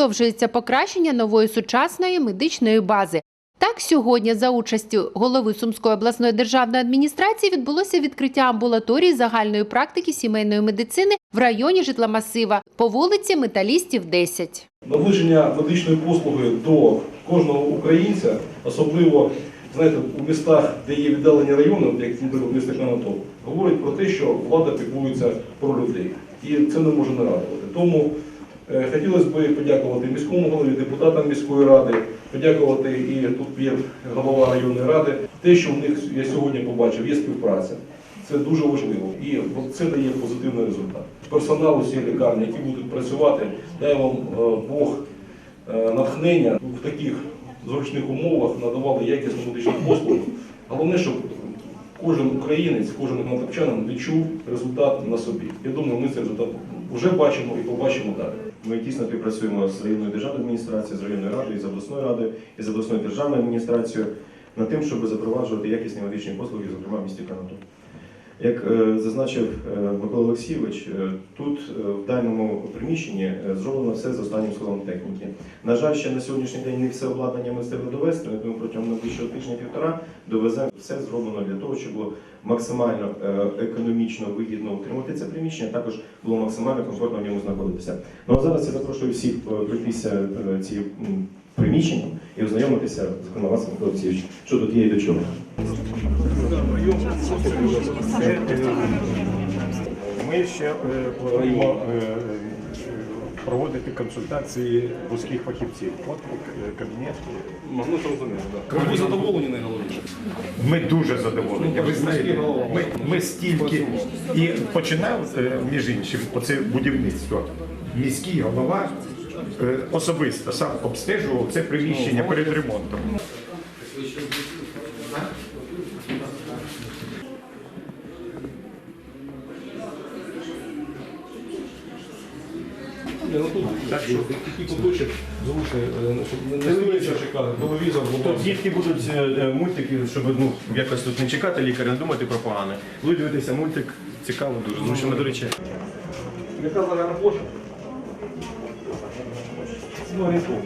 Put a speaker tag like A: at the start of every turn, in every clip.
A: Продовжується покращення нової сучасної медичної бази. Так, сьогодні за участю голови Сумської обласної державної адміністрації відбулося відкриття амбулаторії загальної практики сімейної медицини в районі житломасива по вулиці Металістів 10.
B: Наближення медичної послуги до кожного українця, особливо знаєте, у містах, де є віддалені райони, як наприклад місто Канатоп, говорить про те, що влада піклується про людей. І це не може не радувати. Тому хотілося б подякувати міському голові, депутатам міської ради, подякувати і тут є голова районної ради. Те, що в них я сьогодні побачив, є співпраця. Це дуже важливо і це дає позитивний результат. Персонал усіх лікарні, які будуть працювати, дай вам е, Бог е, натхнення в таких зручних умовах надавали якісну медичну послугу. Головне, щоб кожен українець, кожен гнатопчанин відчув результат на собі. Я думаю, ми цей результат вже бачимо і побачимо далі.
C: Ми тісно співпрацюємо з районною державною адміністрацією, з районною радою, з обласною радою і з обласною державною адміністрацією над тим, щоб запроваджувати якісні медичні послуги, зокрема в місті Канаду. Як е, зазначив е, Микола Олексійович, е, тут в даному приміщенні зроблено все з останнім сходом техніки. На жаль, ще на сьогоднішній день не все обладнання ми встигли довести, ми протягом найближчого тижня-півтора довеземо все зроблено для того, щоб було максимально економічно вигідно утримати це приміщення, також було максимально комфортно в ньому знаходитися. Ну а зараз я запрошую всіх пройтися ці приміщення і ознайомитися, вас, Микола Олексійович, що тут є і до чого.
D: Ми ще е, плануємо е, проводити консультації вузьких фахівців. От е, кабінет.
B: Ми. Ви задоволені найголовніше?
D: Ми дуже задоволені. Ви знаєте, ми, ми стільки і починав між іншим оце будівництво. Міський голова особисто сам обстежував це приміщення перед ремонтом.
B: Ні, ну тут так, що такий куточок зручний, е, щоб не дивитися чекати, телевізор,
C: Тут дітки будуть е, е, мультики, щоб ну, якось тут не чекати лікаря, не думати про погане. Будуть дивитися мультик, цікаво дуже. ми до речі.
B: Яка загальна площа? Ну, орієнтовно.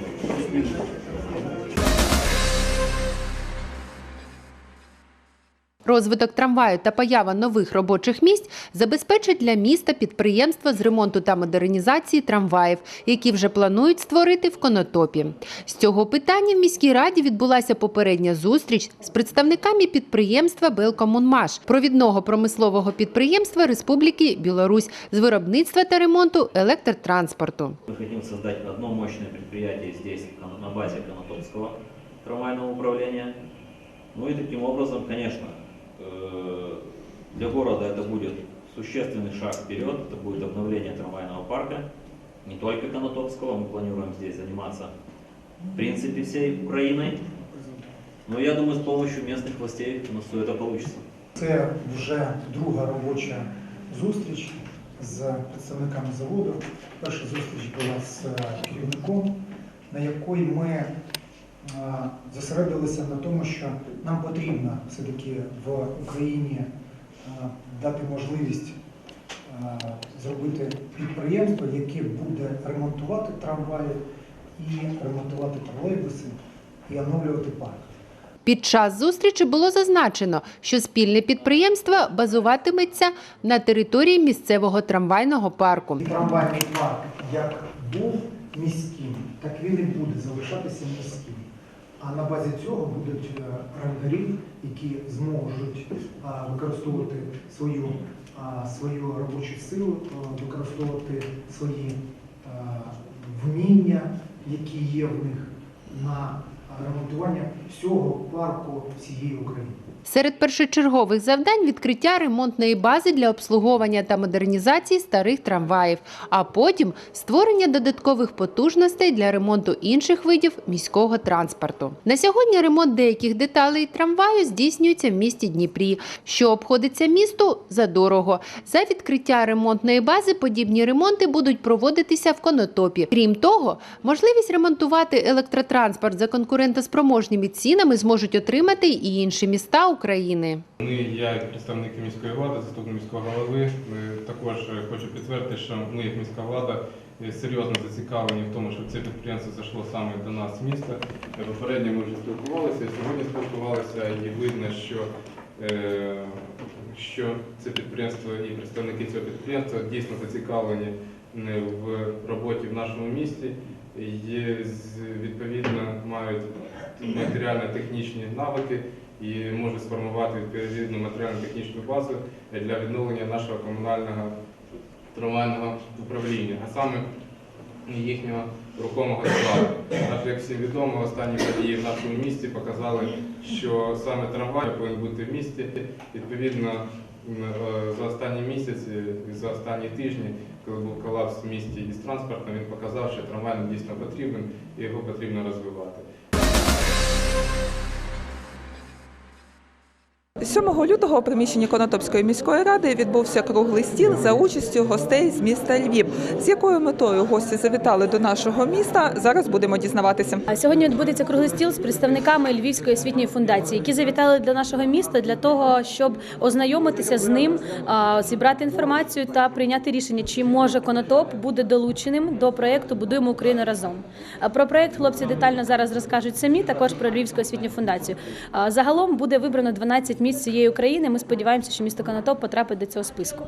A: Розвиток трамваю та поява нових робочих місць забезпечить для міста підприємства з ремонту та модернізації трамваїв, які вже планують створити в Конотопі. З цього питання в міській раді відбулася попередня зустріч з представниками підприємства Белкомунмаш, провідного промислового підприємства Республіки Білорусь з виробництва та ремонту електротранспорту.
E: Хотим создать одно мощное предприятие здесь, кон- на базе Конотопского трамвайного управления. Ну и таким образом, конечно, для города это будет существенный шаг вперед, это будет обновление трамвайного парка, не только Конотопского, мы планируем здесь заниматься в принципе всей Украиной. Но я думаю, с помощью местных властей у нас все это получится.
F: Це вже друга робоча зустріч з представниками заводу. Перша зустріч була з е, керівником, на якій ми е, зосередилися на тому, що нам потрібно все-таки в Україні дати можливість зробити підприємство, яке буде ремонтувати трамваї і ремонтувати тролейбуси і оновлювати парк.
A: Під час зустрічі було зазначено, що спільне підприємство базуватиметься на території місцевого трамвайного парку.
F: Трамвайний парк як був міським, так він і буде залишатися міським. А на базі цього будуть е, які зможуть використовувати свою, свою робочу силу, використовувати свої вміння, які є в них на ремонтування всього парку всієї України.
A: Серед першочергових завдань відкриття ремонтної бази для обслуговування та модернізації старих трамваїв, а потім створення додаткових потужностей для ремонту інших видів міського транспорту. На сьогодні ремонт деяких деталей трамваю здійснюється в місті Дніпрі, що обходиться місту за дорого. За відкриття ремонтної бази подібні ремонти будуть проводитися в Конотопі. Крім того, можливість ремонтувати електротранспорт за конкурентоспроможними цінами зможуть отримати і інші міста України.
G: Ми, як представник міської влади, заступник міського голови, також е, хочу підтвердити, що ми, як міська влада, е, серйозно зацікавлені в тому, щоб це підприємство зайшло саме до нас в місто. Е, Попередньо ми вже спілкувалися, і сьогодні спілкувалися, і видно, що, що це підприємство і представники цього підприємства дійсно зацікавлені в роботі в нашому місті. З- відповідно мають матеріально-технічні навики і може сформувати відповідну матеріально-технічну базу для відновлення нашого комунального трамвайного управління, а саме їхнього рухомого складу. Так як всім відомо, останні події в нашому місті показали, що саме трамвай повинен бути в місті. Відповідно, е, за останні місяці і за останні тижні, коли був колапс в місті із транспортом, він показав, що трамвай дійсно потрібен і його потрібно розвивати.
H: 7 лютого у приміщенні Конотопської міської ради відбувся круглий стіл за участю гостей з міста Львів. З якою метою гості завітали до нашого міста? Зараз будемо дізнаватися.
I: Сьогодні відбудеться круглий стіл з представниками Львівської освітньої фундації, які завітали до нашого міста для того, щоб ознайомитися з ним, зібрати інформацію та прийняти рішення, чи може Конотоп буде долученим до проєкту Будуємо Україну разом. Про проєкт хлопці детально зараз розкажуть самі, також про Львівську освітню фундацію. Загалом буде вибрано 12 місць цієї України. Ми сподіваємося, що місто Конотоп потрапить до цього списку.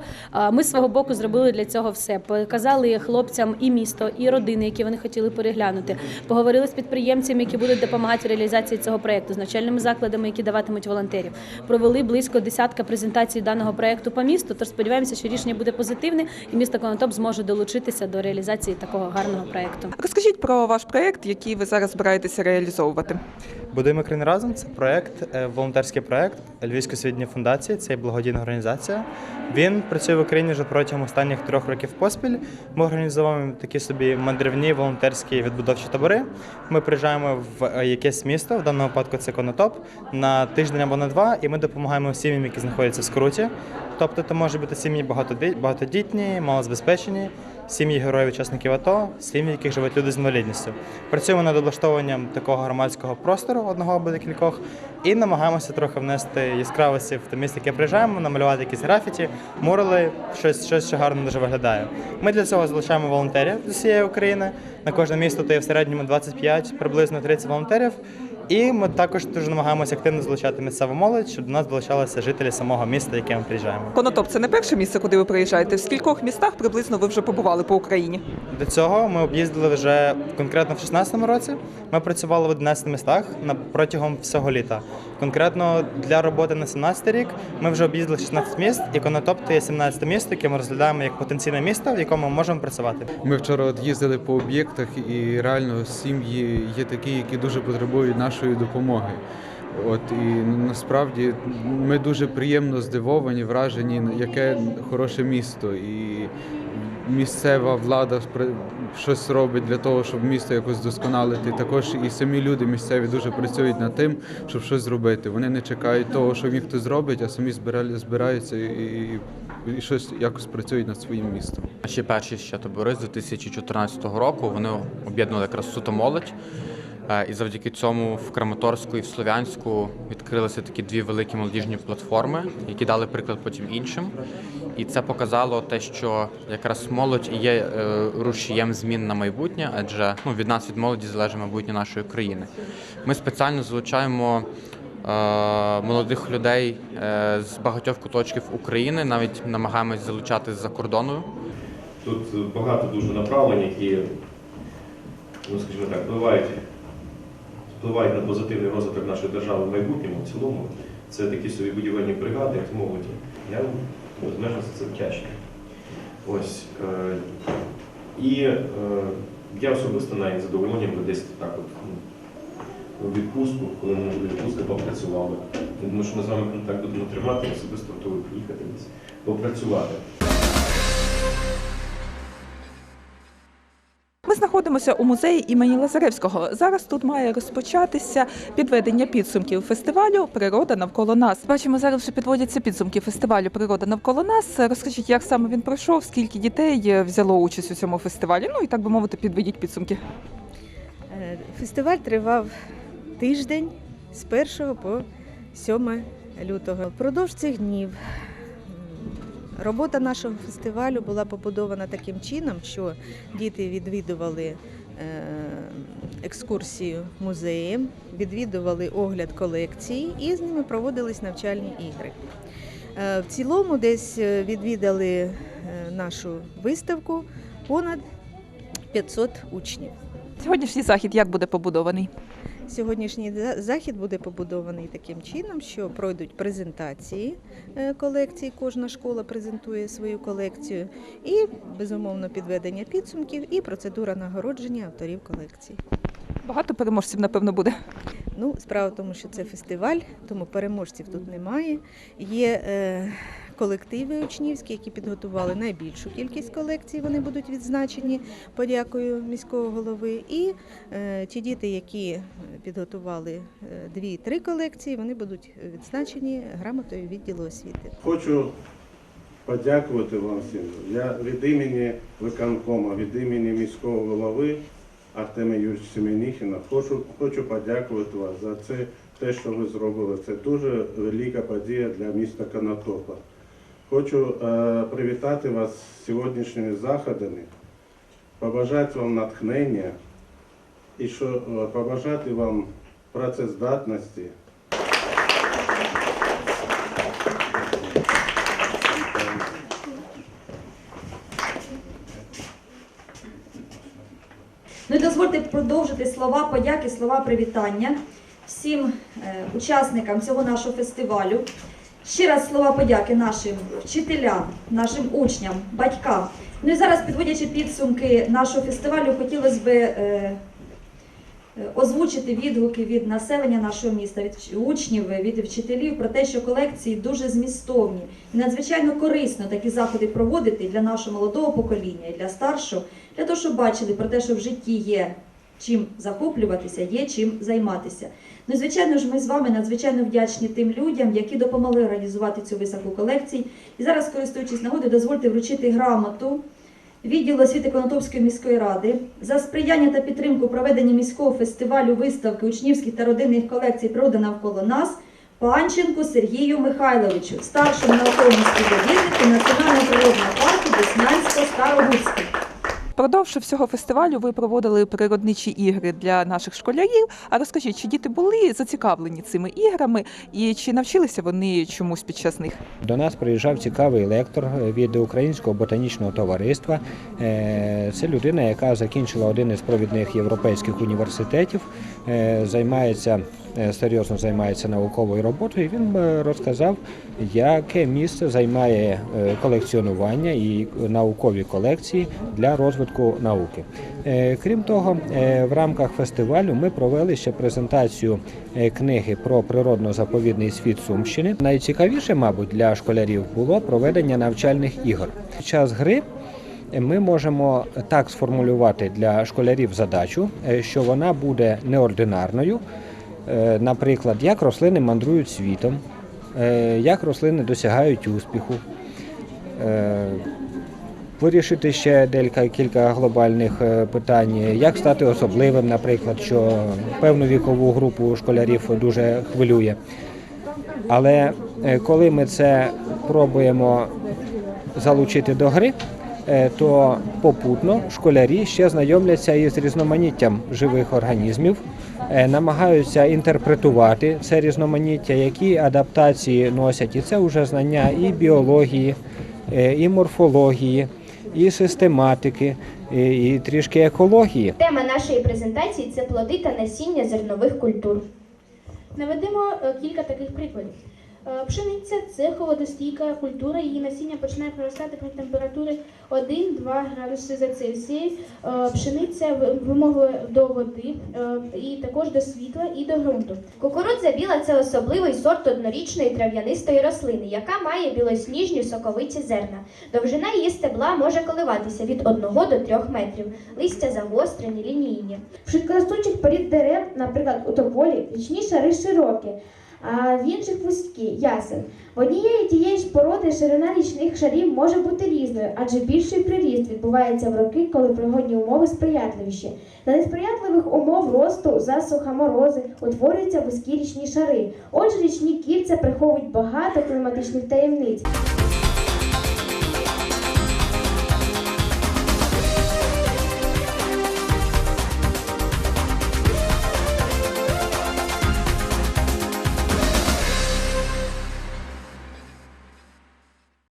I: Ми з свого боку зробили для цього все. Показали хлопцям і місто, і родини, які вони хотіли переглянути. Поговорили з підприємцями, які будуть допомагати в реалізації цього проєкту, з навчальними закладами, які даватимуть волонтерів. Провели близько десятка презентацій даного проєкту по місту. Тож сподіваємося, що рішення буде позитивне, і місто Конотоп зможе долучитися до реалізації такого гарного проєкту.
H: Розкажіть про ваш проєкт, який ви зараз збираєтеся реалізовувати.
J: Будуємо Україну разом. Це проект, е, волонтерський проект Львівської освітньої фундації. Це є благодійна організація. Він працює в Україні вже протягом останніх трьох років поспіль. Ми організовуємо такі собі мандрівні волонтерські відбудовчі табори. Ми приїжджаємо в е, якесь місто, в даному випадку це Конотоп, на тиждень або на два, і ми допомагаємо сім'ям, які знаходяться в скруті. Тобто, це можуть бути сім'ї багатоді- багатодітні, малозабезпечені, сім'ї героїв учасників АТО, сім'ї, яких живуть люди з інвалідністю. Працюємо над облаштовуванням такого громадського простору одного або декількох, і намагаємося трохи внести яскравості в те місце, яке приїжджаємо, намалювати якісь графіті, мурали, щось, щось що гарно дуже виглядає. Ми для цього залучаємо волонтерів з усієї України. На кожне місто то є в середньому 25, приблизно 30 волонтерів. І ми також дуже намагаємося активно залучати місцеву молодь, щоб до нас долучалися жителі самого міста, яке ми приїжджаємо.
H: Конотоп це не перше місце, куди ви приїжджаєте. В скількох містах приблизно ви вже побували по Україні?
J: До цього ми об'їздили вже конкретно в 16-му році. Ми працювали в 11 містах протягом всього літа. Конкретно для роботи на 17 рік ми вже об'їздили 16 міст, і Конотоп – є 17 місто, яке ми розглядаємо як потенційне місто, в якому ми можемо працювати.
K: Ми вчора їздили по об'єктах, і реально сім'ї є такі, які дуже потребують нашої допомоги. От і насправді ми дуже приємно здивовані, вражені, яке хороше місто. І місцева влада щось робить для того, щоб місто якось досконалити. Також і самі люди місцеві дуже працюють над тим, щоб щось зробити. Вони не чекають того, що їх хтось зробить, а самі збираються і, і, щось якось працюють над своїм містом.
L: Наші перші ще табори з 2014 року вони об'єднували якраз суто молодь. Е, І завдяки цьому в Краматорську і в Слов'янську відкрилися такі дві великі молодіжні платформи, які дали приклад потім іншим. І це показало те, що якраз молодь є е, рушієм змін на майбутнє, адже ну, від нас, від молоді, залежить майбутнє нашої країни. Ми спеціально залучаємо е, молодих людей е, з багатьох куточків України, навіть намагаємось залучати з-за кордону.
C: Тут багато дуже направлень, які, ну скажімо так, впливають, впливають на позитивний розвиток нашої держави в майбутньому в цілому. Це такі собі будівельні бригади, як молоді. Я за це вдячний. Ось. Е, і е, я особисто навіть з задоволенням би десь так от ну, у відпустку, коли ми в відпустку попрацювали. Думаю, що ми з вами контакт будемо тримати, особисто готовий приїхати десь попрацювати.
H: Знаходимося у музеї імені Лазаревського. Зараз тут має розпочатися підведення підсумків фестивалю Природа навколо нас. Бачимо, зараз вже підводяться підсумки фестивалю Природа навколо нас. Розкажіть, як саме він пройшов, скільки дітей е, взяло участь у цьому фестивалі? Ну і так би мовити, підведіть підсумки.
M: Е, Фестиваль тривав тиждень з 1 по 7 лютого. Впродовж цих днів робота нашого фестивалю була побудована таким чином, що діти відвідували е, екскурсію музеєм, відвідували огляд колекції і з ними проводились навчальні ігри. Е, В цілому десь е, відвідали нашу виставку понад 500 учнів.
H: Сьогоднішній захід як буде побудований?
M: Сьогоднішній захід буде побудований таким чином, що пройдуть презентації е, колекцій. Кожна школа презентує свою колекцію, і безумовно підведення підсумків і процедура нагородження авторів колекції.
H: Багато переможців, напевно, буде.
M: Ну, справа в тому, що це фестиваль, тому переможців тут немає. Є е, колективи учнівські, які підготували найбільшу кількість колекцій. Вони будуть відзначені подякою міського голови. І е, ті діти, які підготували е, дві-три колекції, вони будуть відзначені грамотою відділу освіти.
N: Хочу подякувати вам всім. Я від імені виконкома, від імені міського голови Артемія Юрійовича Семеніхіна хочу, хочу подякувати вас за це, те, що ви зробили. Це дуже велика подія для міста Конотопа. Хочу е, привітати вас з сьогоднішніми заходами, побажати вам натхнення і що, е, побажати вам працездатності.
O: Ну і дозвольте продовжити слова подяки, слова привітання всім е, учасникам цього нашого фестивалю. Ще раз слова подяки нашим вчителям, нашим учням, батькам. Ну і зараз, підводячи підсумки нашого фестивалю, хотілося б е, е, озвучити відгуки від населення нашого міста, від учнів, від вчителів про те, що колекції дуже змістовні. І надзвичайно корисно такі заходи проводити для нашого молодого покоління і для старшого, для того, щоб бачили про те, що в житті є чим захоплюватися, є чим займатися. Ну, звичайно ж, ми з вами надзвичайно вдячні тим людям, які допомогли організувати цю виставку колекцій. І зараз, користуючись нагодою, дозвольте вручити грамоту відділу освіти Конотопської міської ради за сприяння та підтримку проведення міського фестивалю виставки учнівських та родинних колекцій природа навколо нас. Панченку Сергію Михайловичу, старшому науковому співробітнику Національного природного парку Деснянсько-Старогуцький.
H: Впродовж всього фестивалю ви проводили природничі ігри для наших школярів. А розкажіть, чи діти були зацікавлені цими іграми і чи навчилися вони чомусь під час них?
P: До нас приїжджав цікавий лектор від Українського ботанічного товариства. Е, Це людина, яка закінчила один із провідних європейських університетів, е, займається серйозно займається науковою роботою. І Він е, розказав, яке місце займає е, колекціонування і наукові колекції для розвитку науки. Е, Крім того, е, в рамках фестивалю ми провели ще презентацію е, книги про природно-заповідний світ Сумщини. Найцікавіше, мабуть, для школярів було проведення навчальних ігор. Під час гри ми можемо так сформулювати для школярів задачу, е, що вона буде неординарною. Е, Наприклад, як рослини мандрують світом, е, як рослини досягають успіху. Е, Вирішити ще декілька кілька глобальних питань, як стати особливим, наприклад, що певну вікову групу школярів дуже хвилює. Але коли ми це пробуємо залучити до гри, то попутно школярі ще знайомляться із різноманіттям живих організмів, е, намагаються інтерпретувати це різноманіття, які адаптації носять, і це вже знання і біології, е, і морфології, і систематики, і, трішки екології.
Q: Тема нашої презентації це плоди та насіння зернових культур.
R: Наведемо е, кілька таких прикладів. Е, Пшениця це холодостійка культура, її насіння починає проростати при температурі 1-2 градуси за Цельсієм. Е, Пшениця в- до води е, і також до світла і до ґрунту.
Q: Кукурудза біла це особливий сорт однорічної трав'янистої рослини, яка має білосніжні соковиті зерна. Довжина її стебла може коливатися від 1 до 3 метрів. Листя загострені, лінійні.
R: Швидкоростучих порід дерев, наприклад, у тополі, річні шари широкі,
Q: а в інших вузькі, ясен. В однієї тієї ж породи ширина річних шарів може бути різною, адже більший приріст відбувається в роки, коли природні умови сприятливіші. За несприятливих умов росту, засуха, морози утворюються вузькі річні шари. Отже, річні кільця приховують багато кліматичних таємниць.